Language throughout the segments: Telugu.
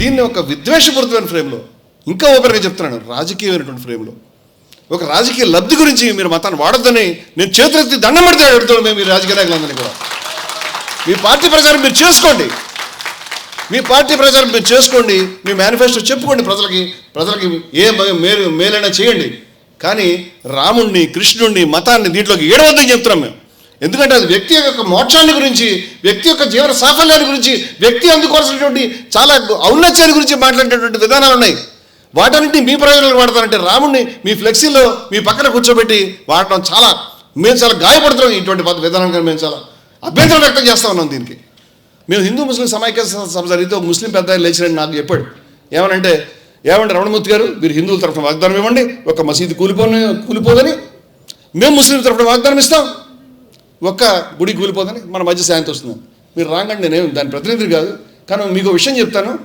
దీన్ని ఒక విద్వేషపూరితమైన ఫ్రేమ్లో ఇంకా ఓపెన్గా చెప్తున్నాను రాజకీయమైనటువంటి ఫ్రేమ్లో. ఒక రాజకీయ లబ్ధి గురించి మీరు మతాన్ని వాడొద్దని నేను చేతులెత్తి దండం పెడితే అడుగుతాను మేము ఈ రాజకీయ నాయకులందరినీ కూడా. మీ పార్టీ ప్రచారం మీరు చేసుకోండి. మీ పార్టీ ప్రచారం మీరు చేసుకోండి. మీ మేనిఫెస్టో చెప్పుకోండి ప్రజలకి. ప్రజలకి ఏ మేలు మేలైనా చేయండి. కానీ రాముణ్ణి కృష్ణుణ్ణి మతాన్ని దీంట్లోకి ఏడవద్దని చెప్తున్నాం మేము. ఎందుకంటే అది వ్యక్తి యొక్క మోక్షాన్ని గురించి వ్యక్తి యొక్క జీవన సాఫల్యాన్ని గురించి వ్యక్తి అందుకోవాల్సినటువంటి చాలా ఔన్నత్యాన్ని గురించి మాట్లాడేటువంటి విధానాలు ఉన్నాయి. వాటన్నింటినీ మీ ప్రయోజనాలు వాడతారంటే రాముణ్ణి మీ ఫ్లెక్సీలో మీ పక్కన కూర్చోబెట్టి వాడటం చాలా మేము చాలా గాయపడుతున్నాం ఇటువంటి విధానం మేము చాలా అభ్యంతరం వ్యక్తం చేస్తా ఉన్నాం దీనికి. మేము హిందూ ముస్లిం సమైక్య సభ జరిగితే ఒక ముస్లిం పెద్ద ఆయన లేచినని నాకు చెప్పాడు. ఏమనంటే ఏమంటే రమణమూర్తి గారు మీరు హిందువుల తరఫున వాగ్దానం ఇవ్వండి ఒక మసీదు కూలిపోని కూలిపోదని మేము ముస్లిం తరఫున వాగ్దానం ఇస్తాం. ఒక్క గుడి కూలిపోదని మన మధ్య శాంతి వస్తుంది. మీరు రాగండి నేనేం దాని ప్రతినిధి కాదు. కానీ మీకు విషయం చెప్తాను.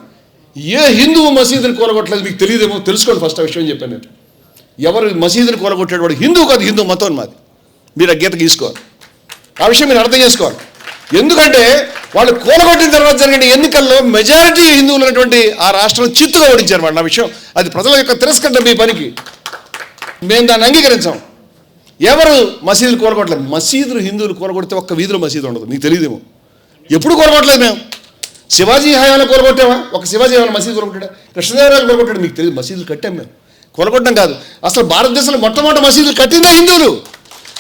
ఏ హిందువు మసీదుని కూలగొట్టలేదు మీకు తెలియదేమో తెలుసుకోండి ఫస్ట్ ఆ విషయం చెప్పాను నేను. ఎవరు మసీదుని కూలగొట్టాడు వాడు హిందువు కాదు హిందూ మతం మాది. మీరు ఆ గీత గీసుకోవాలి. ఆ విషయం మీరు అర్థం చేసుకోవాలి. ఎందుకంటే వాళ్ళు కూలగొట్టిన తర్వాత జరిగిన ఎన్నికల్లో మెజారిటీ హిందువులు ఉన్నటువంటి ఆ రాష్ట్రం చిత్తుగా ఓడించారు వాళ్ళు. ఆ విషయం అది ప్రజల యొక్క తిరస్కరణ మీ పనికి. మేము దాన్ని అంగీకరించాం. ఎవరు మసీదులు కోరగొట్టలేదు? మసీదులు హిందువులు కూలగొడితే ఒక్క వీధిలో మసీదు ఉండదు. నీకు తెలియదేమో ఎప్పుడు కోరగొట్టలేదు మేము. శివాజీ హయాంలో కూలగొట్టామా ఒక శివాజీ హయాంలో మసీదు కూలగొట్టాడా కృష్ణదేవరాయలు కోరగొట్టాడు. మీకు తెలియదు మసీదులు కట్టాం మేము. కూలగొట్టడం కాదు. అసలు భారతదేశంలో మొట్టమొదటి మసీదులు కట్టిందే హిందువులు.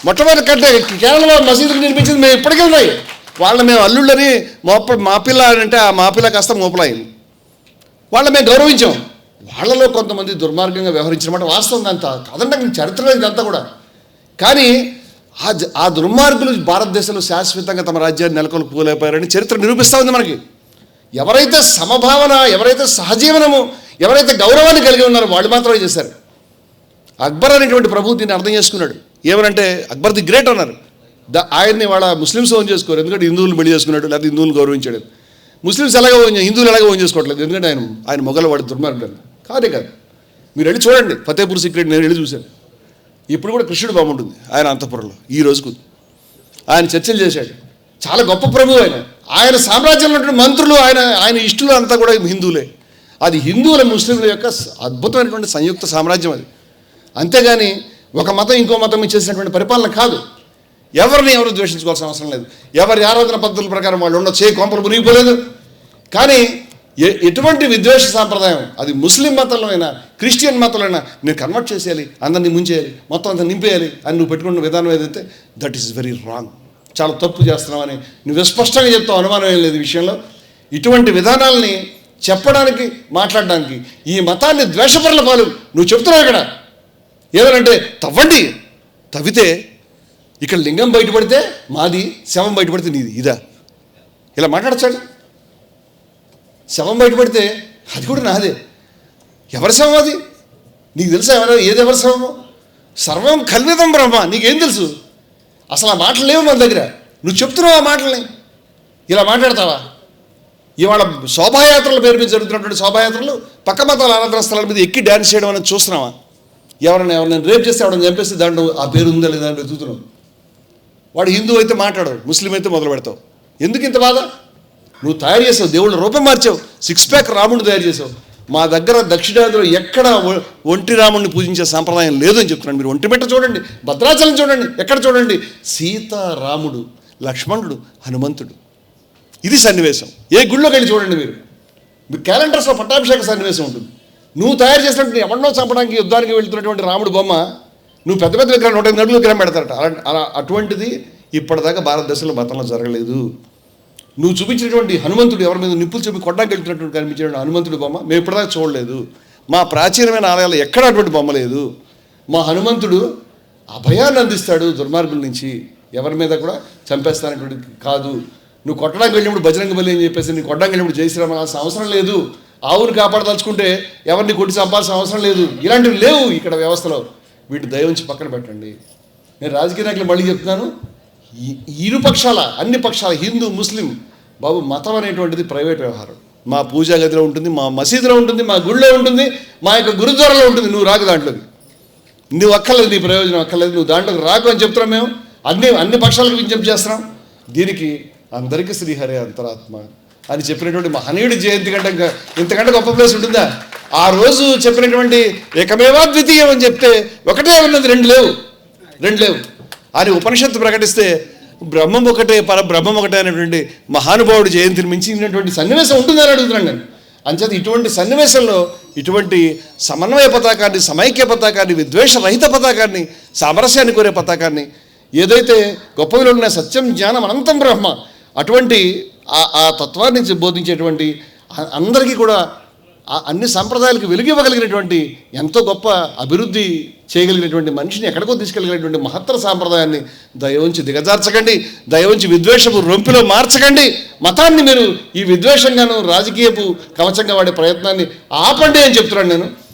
మొట్టమొదటి కట్టే కేరళలో మసీదులు నిర్మించింది మేము ఇప్పటికే ఉన్నాయి. వాళ్ళని మేము అల్లుళ్ళని మోప మాపిల్ల అంటే ఆ మాపిల్ల కాస్త మోపలాయింది వాళ్ళని మేము గౌరవించాం. వాళ్ళలో కొంతమంది దుర్మార్గంగా వ్యవహరించిన మాట వాస్తవం అంతా కాదంటే చరిత్రలో చరిత్ర ఇదంతా కూడా. కానీ ఆ ఆ దుర్మార్గులు భారతదేశంలో శాశ్వతంగా తమ రాజ్యాన్ని నెలకొల్పుకోలేకపోయారని చరిత్ర నిరూపిస్తూ ఉంది మనకి. ఎవరైతే సమభావన ఎవరైతే సహజీవనము ఎవరైతే గౌరవాన్ని కలిగి ఉన్నారో వాళ్ళు మాత్రమే చేశారు? అక్బర్ అనేటువంటి ప్రభు దీన్ని అర్థం చేసుకున్నాడు. ఏమనంటే అక్బర్ ది గ్రేట్ అన్నారు. ద ఆయన్ని వాళ్ళ ముస్లిమ్స్ ఓన్ చేసుకోరు. ఎందుకంటే హిందువులు పెళ్ళి చేసుకున్నాడు లేకపోతే హిందువులు గౌరవించాడు. ముస్లిమ్స్ ఎలాగో ఓన్ హిందువులు ఎలాగో ఓన్ చేసుకోవట్లేదు. ఎందుకంటే ఆయన ఆయన మొగలు వాడు దుర్మార్గుడు. కాదే కాదు. మీరు వెళ్ళి చూడండి. ఫతేపూర్ సీక్రెట్ నేను వెళ్ళి చూశాను. ఇప్పుడు కూడా కృష్ణుడు బాగుంటుంది ఆయన అంతఃపురంలో. ఈ రోజుకు ఆయన చర్చలు చేశాడు. చాలా గొప్ప ప్రభు ఆయన. ఆయన సామ్రాజ్యంలో ఉన్నటువంటి మంత్రులు ఆయన ఆయన ఇష్టలు అంతా కూడా హిందువులే. అది హిందువుల ముస్లింల యొక్క అద్భుతమైనటువంటి సంయుక్త సామ్రాజ్యం అది. అంతేగాని ఒక మతం ఇంకో మతం ఇచ్చేసినటువంటి పరిపాలన కాదు. ఎవరిని ఎవరు ద్వేషించుకోవాల్సిన అవసరం లేదు. ఎవరి ఆరాధన పద్ధతుల ప్రకారం వాళ్ళు ఉండొచ్చు. ఏ కొంపలు మునిగిపోలేదు. కానీ ఎ- ఎటువంటి విద్వేష సాంప్రదాయం అది ముస్లిం మతంలో అయినా క్రిస్టియన్ మతంలో అయినా మీరు కన్వర్ట్ చేసేయాలి అందరినీ ముంచేయాలి మొత్తం అంతా నింపేయాలి అని నువ్వు పెట్టుకున్న విధానం ఏదైతే దట్ ఈస్ వెరీ రాంగ్ చాలా తప్పు చేస్తున్నావని నువ్వు స్పష్టంగా చెప్తావు అనుమానం ఏం లేదు విషయంలో. ఇటువంటి విధానాలని చెప్పడానికి మాట్లాడడానికి ఈ మతాన్ని ద్వేషపరుల పాలు నువ్వు చెప్తున్నావు ఇక్కడ. ఏదనంటే తవ్వండి. తవ్వితే ఇక్కడ లింగం బయటపడితే మాది శవం బయటపడితే నీది ఇదా. ఇలా మాట్లాడచ్చాడు. శవం బయటపడితే అది కూడా నాదే. ఎవరి శవం అది? నీకు తెలుసా ఎవరో? ఏది ఎవరి శవము? సర్వం కల్విదం బ్రహ్మ. నీకేం తెలుసు? అసలు ఆ మాటలు లేవు మన దగ్గర. నువ్వు చెప్తున్నావు ఆ మాటల్ని. ఇలా మాట్లాడతావా? ఇవాళ శోభాయాత్రల పేరు మీద జరుగుతున్నటువంటి శోభాయాత్రలు పక్క మతాల ఆరాధన స్థలాల మీద ఎక్కి డ్యాన్స్ చేయడం అనేది చూస్తున్నావా? ఎవరైనా ఎవరైనా రేపు చేస్తే ఎవరైనా చంపేస్తే దాంట్లో ఆ పేరు ఉందా లేదా అని వెతుకుతున్నావు. వాడు హిందూ అయితే మాట్లాడవు ముస్లిం అయితే మొదలు పెడతావు. ఎందుకు ఇంత బాధ? నువ్వు తయారు చేసావు దేవుళ్ళ రూపం మార్చావు సిక్స్ ప్యాక్ రాముడు తయారు చేసావు. మా దగ్గర దక్షిణాదిలో ఎక్కడ ఒంటి రాముడిని పూజించే సాంప్రదాయం లేదు అని చెప్తున్నాను మీరు ఒంటిమిట్ట చూడండి భద్రాచలం చూడండి ఎక్కడ చూడండి? సీతారాముడు లక్ష్మణుడు హనుమంతుడు. ఇది సన్నివేశం. ఏ గుళ్ళోకి వెళ్ళి చూడండి మీరు. మీ క్యాలెండర్స్లో పట్టాభిషేక సన్నివేశం ఉంటుంది. నువ్వు తయారు చేసినటువంటి ఎవరినో చంపడానికి యుద్ధానికి వెళ్తున్నటువంటి రాముడు బొమ్మ నువ్వు పెద్ద పెద్ద విగ్రహం నూట ఎనిమిది అడుగులు విగ్రహం పెడతారట. అలా అటువంటిది ఇప్పటిదాకా భారతదేశంలో మతంలో జరగలేదు. నువ్వు చూపించినటువంటి హనుమంతుడు ఎవరి మీద నిప్పులు చూపి కొట్టడానికి వెళ్తున్నటువంటి కనిపించినటువంటి హనుమంతుడి బొమ్మ? మేము ఇప్పటిదాకా చూడలేదు. మా ప్రాచీనమైన ఆలయాలు ఎక్కడ అటువంటి బొమ్మ లేదు. మా హనుమంతుడు అభయాన్ని అందిస్తాడు దుర్మార్గుల నుంచి. ఎవరి మీద కూడా చంపేస్తానటువంటి కాదు. నువ్వు కొట్టడానికి వెళ్ళినప్పుడు బజరంగ బలి అని చెప్పేసి నీ కొట్టడానికి వెళ్ళినప్పుడు జయశ్రీరామ అవసరం లేదు. ఆవుని కాపాడదలుచుకుంటే ఎవరిని కొట్టి చంపాల్సిన అవసరం లేదు. ఇలాంటివి లేవు ఇక్కడ వ్యవస్థలో. వీటి దయవుంచి పక్కన పెట్టండి. నేను రాజకీయ నాయకులు మళ్ళీ చెప్తున్నాను. ఈ- ఇరు పక్షాల అన్ని పక్షాల హిందూ ముస్లిం బాబు మతం అనేటువంటిది ప్రైవేట్ వ్యవహారం. మా పూజా గదిలో ఉంటుంది మా మసీదులో ఉంటుంది మా గుడిలో ఉంటుంది మా యొక్క గురుద్వారాలో ఉంటుంది. నువ్వు రాకు దాంట్లోకి. నువ్వు అక్కర్లేదు నీ ప్రయోజనం అక్కర్లేదు నువ్వు దాంట్లోకి రాకు అని చెప్తున్నాం మేము. అన్ని అన్ని పక్షాలకు విజ్ఞప్తి చేస్తున్నాం. దీనికి అందరికీ శ్రీహరి అంతరాత్మ అని చెప్పినటువంటి మహనీయుడి జయంతి కంటే ఇంకా ఇంతకంటే గొప్ప ప్లేస్ ఉంటుందా? ఆ రోజు చెప్పినటువంటి ఏకమేవా ద్వితీయం అని చెప్తే ఒకటే ఉన్నది రెండు లేవు. రెండు లేవు. అని ఉపనిషత్తు ప్రకటిస్తే బ్రహ్మం ఒకటే పర బ్రహ్మం ఒకటే అనేటువంటి మహానుభావుడు జయంతిని మించినటువంటి సన్నివేశం ఉంటుందని అడుగుతున్నాను నేను. అంచేత ఇటువంటి సన్నివేశంలో ఇటువంటి సమన్వయ పతాకాన్ని సమైక్య పతాకాన్ని విద్వేష రహిత పతాకాన్ని సామరస్యాన్ని కోరే పతాకాన్ని ఏదైతే గొప్ప ఉన్న సత్యం జ్ఞానం అనంతం బ్రహ్మ అటువంటి ఆ ఆ తత్వాన్ని బోధించేటువంటి అందరికీ కూడా అన్ని సంప్రదాయాలకు వెలుగు ఇవ్వగలిగినటువంటి ఎంతో గొప్ప అభివృద్ధి చేయగలిగినటువంటి మనిషిని ఎక్కడికో తీసుకెళ్ళగలిగినటువంటి మహత్తర సాంప్రదాయాన్ని దయవుంచి దిగజార్చకండి దయవుంచి విద్వేషపు రొంపిలో మార్చకండి. మతాన్ని మీరు ఈ విద్వేషంగాను రాజకీయపు కవచంగా వాడే ప్రయత్నాన్ని ఆపండి అని చెప్తున్నాను నేను.